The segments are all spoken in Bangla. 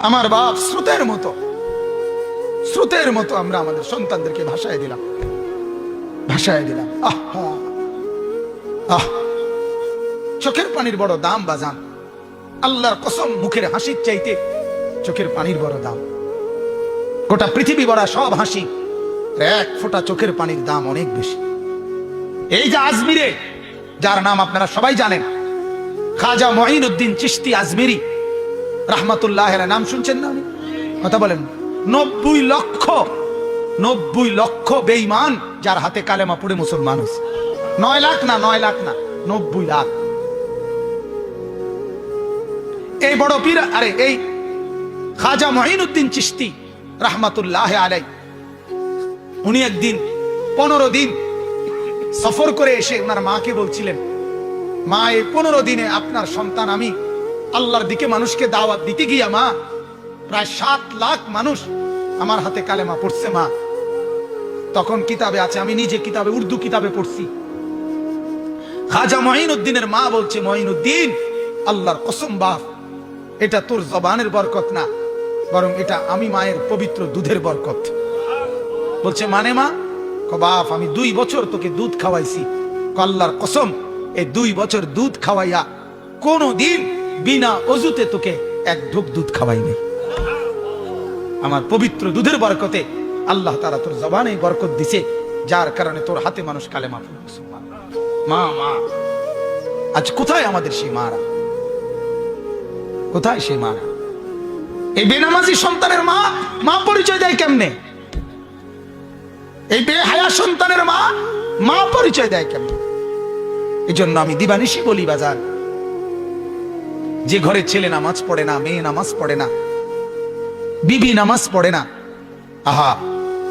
আমার বাপ স্রোতের মতো। স্রোতের মতো আমরা আমাদের সন্তানদেরকে ভাষায় দিলাম। ভাষায় দিলাম। আহ। আহ। চোখের পানির বড় দাম বাজান। আল্লাহর কসম মুখের হাসির চাইতে চোখের পানির বড় দাম। গোটা পৃথিবী বড়া সব হাসি। এক ফোঁটা চোখের পানির দাম অনেক বেশি। এই যে আজমিরে, যার নাম আপনারা সবাই জানেন, খাজা মঈন উদ্দিন চিস্তি আজমিরি। রাহমাতুল্লাহ নাম শুনছেন না উনি? কথা বলেন। নব্বই লক্ষ নব্বই লক্ষ বেঈমান যার হাতে কালেমা পড়ে মুসলমান নয় লাখ না, নয় লাখ না, নব্বই লাখ। এই বড় পীর, আরে এই খাজা মঈনুদ্দিন চিস্তি রাহমাতুল্লাহ আলাই উনি একদিন পনেরো দিন সফর করে এসে ওনার মাকে বলছিলেন, মা, এই পনেরো দিনে আপনার সন্তান আমি আল্লাহর দিকে মানুষকে দাওয়াত দিতে গিয়া, মা, প্রায় সাত লাখ মানুষ আমার হাতে কালেমা পড়ছে, মা। তখন কিতাবে আছে, আমি নিজে কিতাবে, উর্দু কিতাবে পড়ছি। খাজা মঈনুদ্দিনের মা বলছে মঈনুদ্দিন আল্লাহর কসম বাপ, এটা তোর জবানের বরকত না, বরং এটা আমি মায়ের পবিত্র দুধের বরকত। বলছে মানে মা? বাপ, আমি দুই বছর তোকে দুধ খাওয়াইছি। ক, আল্লাহর কসম, এই দুই বছর দুধ খাওয়াইয়া কোনো দিন বিনা অজুতে তোকে এক ঢোক দুধ খাওয়াই নেই আমার পবিত্র দুধের বরকতে আল্লাহ তারা তোর জবানে বরকত দিছে, যার কারণে তোর হাতে মানুষ কালেমা মুসলমান। মা মা, আজ কোথায় আমাদের সেই মারা? কোথায় সেই মারা? এই বেনামাজি সন্তানের মা মা পরিচয় দেয় কেমনে? এই বেহায়া সন্তানের মা মা পরিচয় দেয় কেমনে? এই জন্য আমি দিবানিশি বলি বাজার। যে ঘরে ছেলে নামাজ পড়ে না, মেয়ে নামাজ পড়ে না, বিবি নামাজ পড়ে না, আহা,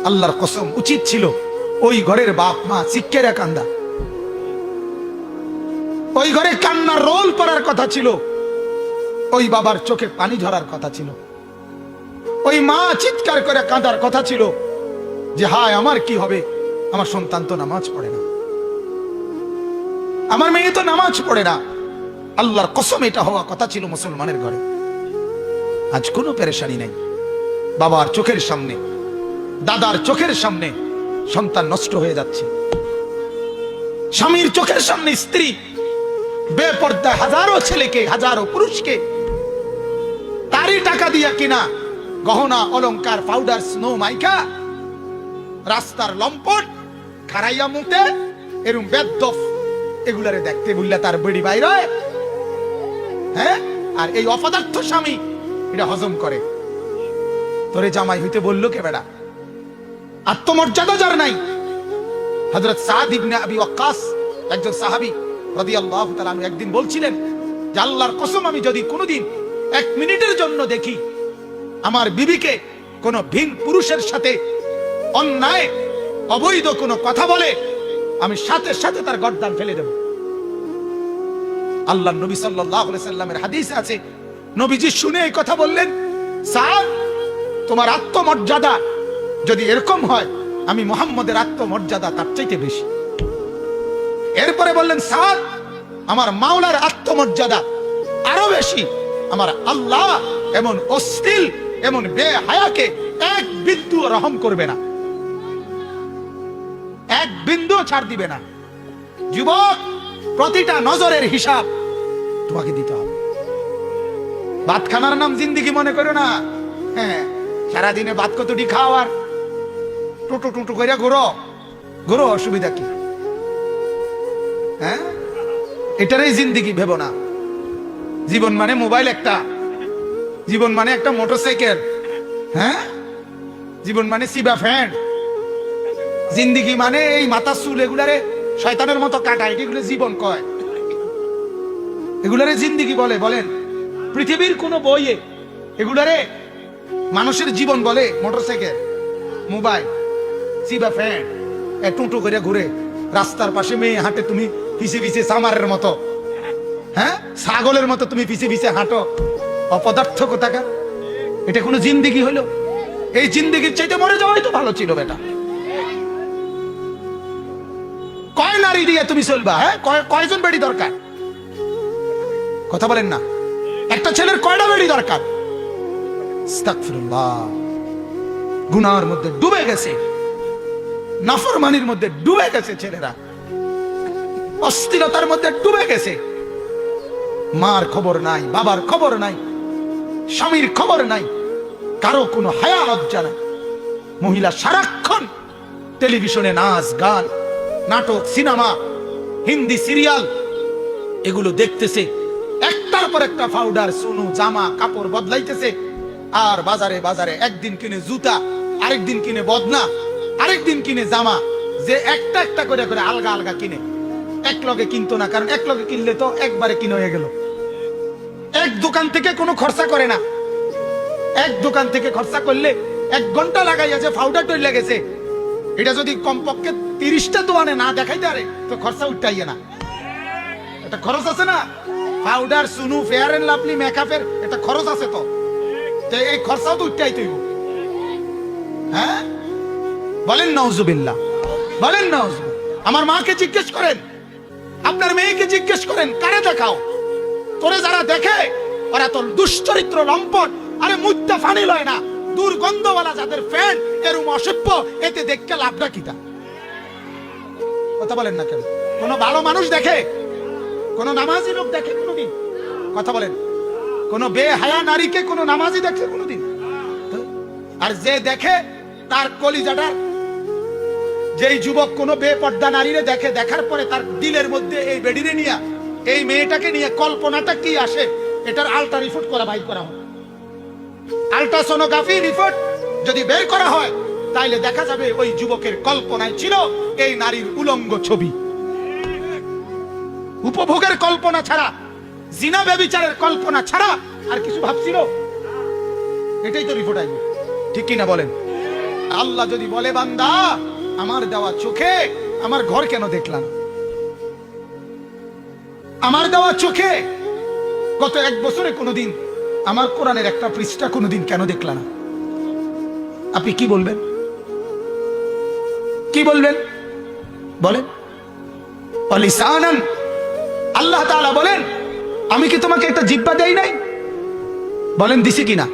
আল্লাহর কসম উচিত ছিল ওই ঘরের বাপ মা শিক্ষেরা কান্দা। ওই ঘরে কান্নার রোল পড়ার কথা ছিল, ওই বাবার চোখে পানি ঝরার কথা ছিল, ওই মা চিৎকার করে কাঁদার কথা ছিল যে, হায়, আমার কি হবে? আমার সন্তান তো নামাজ পড়ে না। আমার মেয়ে তো নামাজ পড়ে না। আল্লাহর কসম, এটা হওয়া কথা ছিল মুসলমানের ঘরে। আজ কোনো পেরেশানি নাই। বাবার চোখের সামনে, দাদার চোখের সামনে সন্তান নষ্ট হয়ে যাচ্ছে। স্বামীর চোখের সামনে স্ত্রী বেপর্দা হাজারো ছেলেকে, হাজারো পুরুষকে, তারই টাকা দিয়া কিনা গহনা, অলংকার পাউডার স্নো মাইকা, রাস্তার লম্পট খারাইয়া মুখে এরম বেদ্দফ এগুলারে দেখতে বললে তার বেড়ি বাইরে হ্যাঁ? আর এই অপদার্থ স্বামী, এটা হজম করে। তোরে জামাই হইতে বলল কে বেড়া? আত্মমর্যাদা যার নাই। হযরত সাদ ইবনে আবি ওয়াক্কাস, একজন সাহাবী, রাদিয়াল্লাহু তাআলা একদিন বলছিলেন যে, আল্লাহর কসম আমি যদি কোনোদিন এক মিনিটের জন্য দেখি আমার বিবিকে কোন ভিন পুরুষের সাথে অন্যায়, অবৈধ কোনো কথা বলে, আমি সাথে সাথে তার গর্দান ফেলে দেব। আল্লাহ নবী আলাইহি সাল্লামের হাদিসে আছে। নবীজি শুনে এই কথা বললেন সাদ তোমার আত্মমর্যাদা যদি এরকম হয়, আমি মোহাম্মদের আত্মমর্যাদা তার চাইতে বেশি। এরপরে বললেন সাদ আমার মাওলার আত্মমর্যাদা আরও বেশি। আমার আল্লাহ এমন অশ্লীল এমন বেহায়াকে এক বিন্দু রহম করবে না। এক বিন্দু ছাড় দিবে না। যুবক, প্রতিটা নজরের হিসাব তোমাকে দিতে হবে। ভাত খানার নাম জিন্দিগি মনে করো না। হ্যাঁ সারাদিনে ভাত কতটি খাও আর টুটু টুটু করে ঘুরো। ঘুরো, অসুবিধা কি? হ্যাঁ? এটারই জিন্দিগি, ভেবো না। জীবন মানে মোবাইল একটা। জীবন মানে একটা মোটরসাইকেল। হ্যাঁ? জীবন মানে সিবা ফ্যান। জিন্দিগি মানে এই মাথা চুল এগুলারে শয়তানের মতো কাটায় এগুলো জীবন কয়। এগুলারে জিন্দিগি বলে, বলেন। পৃথিবীর কোন বইয়ে এগুলারে মানুষের জীবন বলে, মোটরসাইকেল, মোবাইল সিবা ফ্যান, এ টুটু করে ঘুরে, রাস্তার পাশে মেয়ে হাঁটে, তুমি পিছে পিছে সামারের মতো। হ্যাঁ? ছাগলের মতো তুমি পিছে পিছে হাঁটো। অপদার্থ কোথাকার এটা কোনো জিন্দিগি হলো? এই জিন্দিগির চাইতে মরে যাওয়াই তো ভালো ছিল, বেটা। কয় নারী দিয়ে তুমি চলবা হ্যাঁ? কয়- কয়জন বেড়ি দরকার? কথা বলেন না। একটা ছেলের কয়টা বেড়ি দরকার? গুনার মধ্যে ডুবে গেছে। নাফরমানির মধ্যে ডুবে গেছে ছেলেরা। অস্থিরতার মধ্যে ডুবে গেছে। মার খবর নাই, বাবার খবর নাই, স্বামীর খবর নাই, কারও কোনো হায়া লজ্জা নাই। মহিলা সারাক্ষণ টেলিভিশনে নাচ, গান, নাটক, সিনেমা, হিন্দি সিরিয়াল, এগুলো দেখতেছে। পর একটা পাউডার সুনু, জামা, কাপড় বদলাইতেছে। আর বাজারে বাজারে একদিন কিনে জুতা, আরেকদিন কিনে বদনা, আরেকদিন কিনে জামা। যে একটা একটা করে করে আলগা আলগা কিনে। এক লগে কিনতো না, কারণ এক লগে কিনলে তো একবারে কিনে হয়ে গেল। এক দোকান থেকে কোনো খরচা করে না। এক দোকান থেকে খরচা করলে এক ঘণ্টা লাগাইয়া যে পাউডার তৈরি লেগেছে এটা যদি কমপক্ষে তিরিশটা দোকানে না দেখাইতে পারে, তো খরচা উঠাইয়ে না। এটা খরচ আছে না? পাউডার সুনু ফেয়ার এন্ড লাভলি মেকআপের এটা খরচ আছে তো। এই খরচাও তো উঠাই তৈব। হ্যাঁ? বলেন নওজুবিল্লাহ বলেন নওজুবিল্লাহ আমার মাকে জিজ্ঞেস করেন, আপনার মেয়েকে জিজ্ঞেস করেন, কারে দেখাও? তোরে যারা দেখে, ওরা তো দুশ্চরিত্র লম্পট, আরে মুদ্দা ফানি লয় না। দুর্গন্ধওয়ালা যাদের ফ্যান এরম অসভ্য, এতে দেখতে লাভটা কিতা? কথা বলেন না কেন? কোন ভালো মানুষ দেখে কোন নামাজি লোক দেখে কোনোদিন? কথা বলেন। কোন বেহায়া নারীকে কোন নামাজি দেখে কোনোদিন? আর যে দেখে তার কলিজাটার যেই যুবক কোনো বেপর্দা নারীরে দেখে, দেখার পরে তার দিলের মধ্যে এই বেডিরে নিয়ে, এই মেয়েটাকে নিয়ে কল্পনাটা কি আসে? এটার আলট্রা রিপোর্ট করা, বাইর করা হয় আলট্রাসোনোগ্রাফি রিপোর্ট যদি বের করা হয়, তাইলে দেখা যাবে ওই যুবকের কল্পনায় ছিল এই নারীর উলঙ্গ ছবি। উপভোগের কল্পনা ছাড়া, জিনা ব্যবিচারের কল্পনা ছাড়া আর কিছু ভাবছিল এটাই তো রিপোর্ট আইব ঠিক কিনা বলেন? আল্লাহ যদি বলে, বান্দা, আমার দেওয়া চোখে আমার ঘর কেন দেখলাম? আমার দেওয়া চোখে গত এক বছরে কোনোদিন আমার কোরআনের একটা পৃষ্ঠা কোনোদিন কেন দেখলাম না? আপনি কি বলবেন? কি বলবেন? বলেন। অলিসানান আল্লাহ তাআলা বলেন, আমি কি তোমাকে একটা জিব্বা দেই নাই? বলেন, দিছি কিনা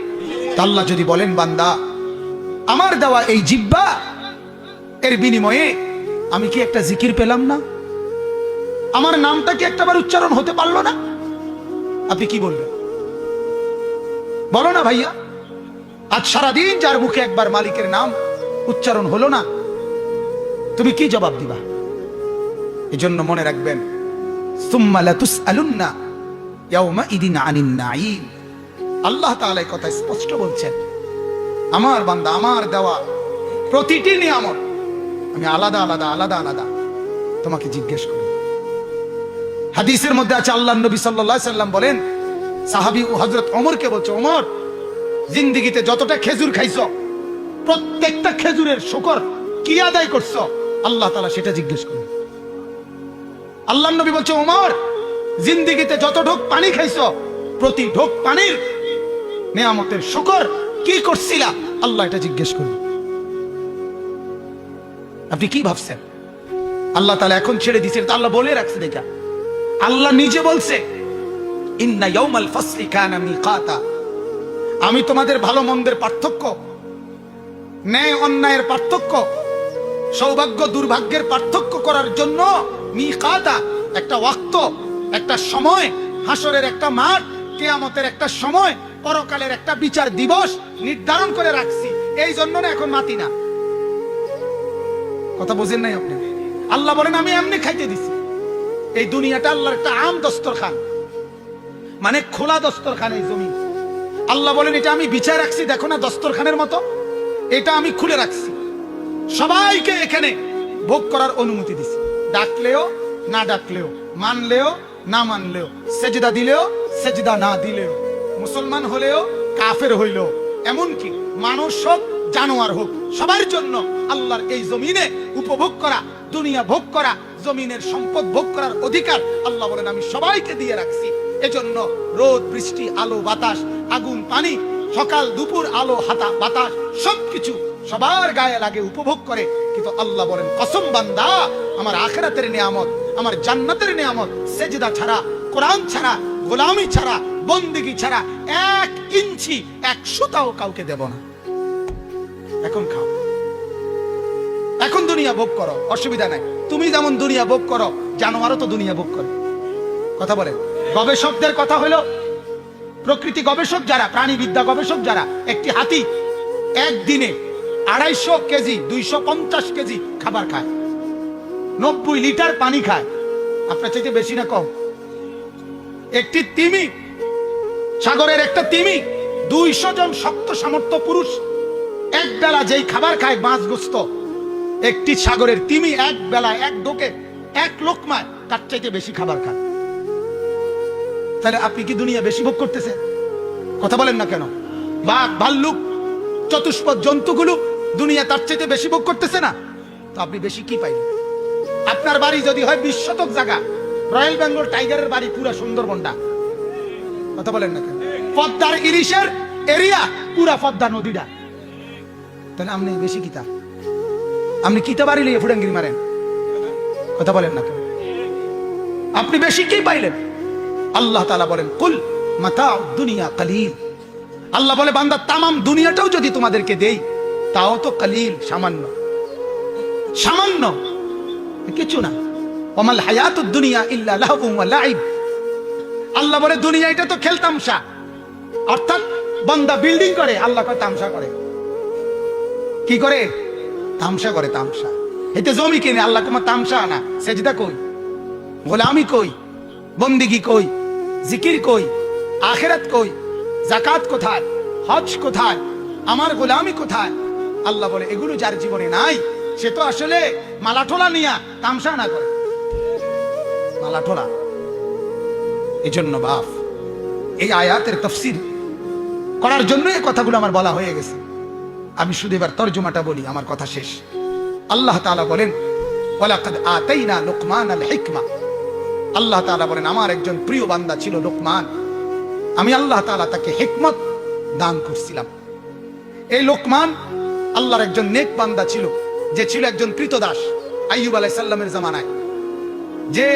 আল্লাহ যদি বলেন, বান্দা, আমার দেওয়া এই জিব্বা এর বিনিময়ে আমি কি একটা জিকির পেলাম না? আমার নামটা কি একটাবার উচ্চারণ হতে পারল না? আপনি কি বলবেন? বলো না ভাইয়া, আজ সারাদিন যার মুখে একবার মালিকের নাম উচ্চারণ হলো না, তুমি কি জবাব দিবা? এজন্য মনে রাখবেন আমার বান্দা, আমার দেওয়া প্রতিটি নিয়ামত, আমি আলাদা আলাদা আলাদা আলাদা। তোমাকে জিজ্ঞেস করি। হাদিসের মধ্যে আছে আল্লাহ নবী সাল্লাম বলেন, সাহাবী ও হযরত ওমরকে বলছে, ওমর, জিন্দেগিতে যতটা খেজুর খাইছো, প্রত্যেকটা খেজুরের শুকর কি আদায় করছ? আল্লাহ তাআলা সেটা জিজ্ঞেস করেন। আল্লাহ নবী বলছে, ওমর, জিন্দেগিতে যত ঢোক পানি খাইছ, প্রতি ঢোক পানির নিয়ামতের শুকর কি করছিলা? আল্লাহ এটা জিজ্ঞেস করুন আপনি কি ভাবছেন? আল্লাহ তাহলে এখন ছেড়ে এটা আল্লাহ বলে রাখছে দেখা। আল্লাহ নিজে বলছে ফাসলি আমি তোমাদের ভালো মন্দের পার্থক্য, ন্যায় অন্যায়ের পার্থক্য সৌভাগ্য, দুর্ভাগ্যের পার্থক্য করার জন্য মিকাতা একটা ওয়াক্ত, একটা সময়, হাসরের একটা মাঠ, কেয়ামতের একটা সময়, পরকালের একটা বিচার দিবস নির্ধারণ করে রাখছি। এই জন্য না এখন মাতি না। কথা বোঝেন নাই আপনি? আল্লাহ বলেন, আমি এমনি খাইতে দিছি। এই দুনিয়াটা আল্লাহর একটা আম দস্তরখান। মানে খোলা দস্তরখান এই জমি। আল্লাহ বলেন, এটা আমি বিচার রাখছি, দেখো না দস্তরখানের মতো। এটা আমি খুলে রাখছি। সবাইকে এখানে ভোগ করার অনুমতি দিছি। ডাকলেও, না ডাকলেও, মানলেও, না মানলেও, সেজদা দিলেও, সেজদা না দিলেও, মুসলমান হলেও, কাফের হইলেও, এমনকি মানুষ হোক, জানোয়ার হোক, সবার জন্য আল্লাহর এই জমিনে উপভোগ করা, দুনিয়া ভোগ করা, জমিনের সম্পদ ভোগ করার অধিকার আল্লাহ বলেন, আমি সবাইকে দিয়ে রাখছি। এজন্য রোদ, বৃষ্টি, আলো, বাতাস, আগুন, পানি, সকাল, দুপুর, আলো, হাতা, বাতাস, সবকিছু সবার গায়ে লাগে, উপভোগ করে। কিন্তু আল্লাহ বলেন, কসম বান্দা, আমার আখেরাতের নিয়ামত, আমার জান্নাতের নিয়ামত, সেজদা ছাড়া, কোরআন ছাড়া, গোলামি ছাড়া, বন্দিগি ছাড়া, এক ইঞ্চি, এক সুতাও কাউকে দেব না। এখন খাও। এখন দুনিয়া ভোগ করো, অসুবিধা নাই। তুমি যেমন দুনিয়া ভোগ করো, জানোয়ারও তো দুনিয়া ভোগ করে। কথা বলেন। গবেষকদের কথা হলো, প্রকৃতি গবেষক যারা, প্রাণীবিদ্যা গবেষক যারা, একটি হাতি একদিনে আড়াইশো কেজি, দুইশো পঞ্চাশ কেজি খাবার খায়। নব্বই লিটার পানি খায়। আপনার চাইতে বেশি না কম। একটি তিমি, সাগরের একটা তিমি, দুইশো জন শক্ত সামর্থ্য পুরুষ, এক বেলা যেই খাবার খায় মাছ গোস্ত, একটি সাগরের তিমি এক বেলা এক ডোকে এক লোকমায় তার চাইতে বেশি খাবার খায়। তাহলে আপনি কি দুনিয়া বেশি ভোগ করতেছেন? কথা বলেন না কেন? বাঘ, ভাল্লুক, চতুষ্পদ, জন্তুগুলো দুনিয়া তার চাইতে বেশি ভোগ করতেছে না। তো আপনি বেশি কি পাইলেন? আপনার বাড়ি যদি হয় বিশ শতক জায়গা। রয়্যাল বেঙ্গল টাইগারের বাড়ি পুরা সুন্দরবনটা। কথা বলেন না পদ্মার ইলিশের এরিয়া পুরা পদ্মা নদীটা। তাহলে আপনি বেশি কিতা? আপনি কিতা বাড়ি লিয়ে ফুডাঙ্গিরি মারেন? কথা বলেন না আপনি বেশি কি পাইলেন? আল্লাহ তালা বলেন, কুল মাতা দুনিয়া কালিল। আল্লাহ বলে, বান্দা, তামাম দুনিয়াটাও যদি তোমাদেরকে দেই তাও তো কালিল, সামান্য। সামান্য? কিছু না। ওমাল হায়াত দুনিয়া ইল্লা লাহবুম লাইব। আল্লাহ বলে দুনিয়া এটা তো খেলতামশা অর্থাৎ বান্দা বিল্ডিং করে, আল্লাহ করে তামসা করে। কি করে? তামসা করে, তামসা। এতে জমি কিনে, আল্লাহ তোমার তামসা আনা সেজদা কই? গোলামি কই? বন্দিগি কই? জিকির কই? আখেরাত কই? জাকাত কোথায়? হজ কোথায়? আমার গোলামি কোথায়? আল্লাহ বলে, এগুলো যার জীবনে নাই, সে তো আসলে মালাঠোলা নিয়া তামসা না করে। মালাঠোলা। এই জন্য বাপ, এই আয়াতের তফসির করার জন্য এই কথাগুলো আমার বলা হয়ে গেছে। আমি শুধু এবার তর্জমাটা বলি, আমার কথা শেষ। আল্লাহ তাআলা বলেন আতাইনা লুকমান আল হিকমা আল্লাহ তাআলা বলেন, আমার একজন প্রিয় বান্দা ছিল লোকমান। আমি আল্লাহ তাআলা তাকে হিকমত দান করছিলাম। এই লোকমান আল্লাহর একজন নেক বান্দা ছিল, যে ছিল একজন কৃতদাস আইয়ুব আলাইহিস সালামের জামানায়। যে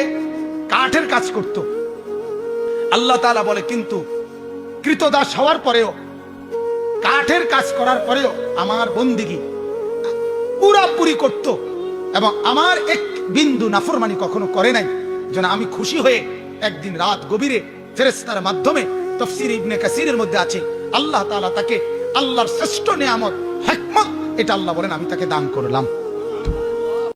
কাঠের কাজ করত। আল্লাহ তাআলা বলে, কিন্তু কৃতদাস হওয়ার পরেও, কাঠের কাজ করার পরেও আমার বন্দিগি পুরাপুরি করত এবং আমার এক বিন্দু নাফরমানি কখনো করে নাই। যেন আমি খুশি হয়ে একদিন রাত গভীরে ফেরেস্তার মাধ্যমে তফসির ইবনে কাসিরের মধ্যে আছে। আল্লাহ তাআলা তাকে আল্লাহর শ্রেষ্ঠ নিয়ামত, হেকমত এটা আল্লাহ বলেন আমি তাকে দান করলাম।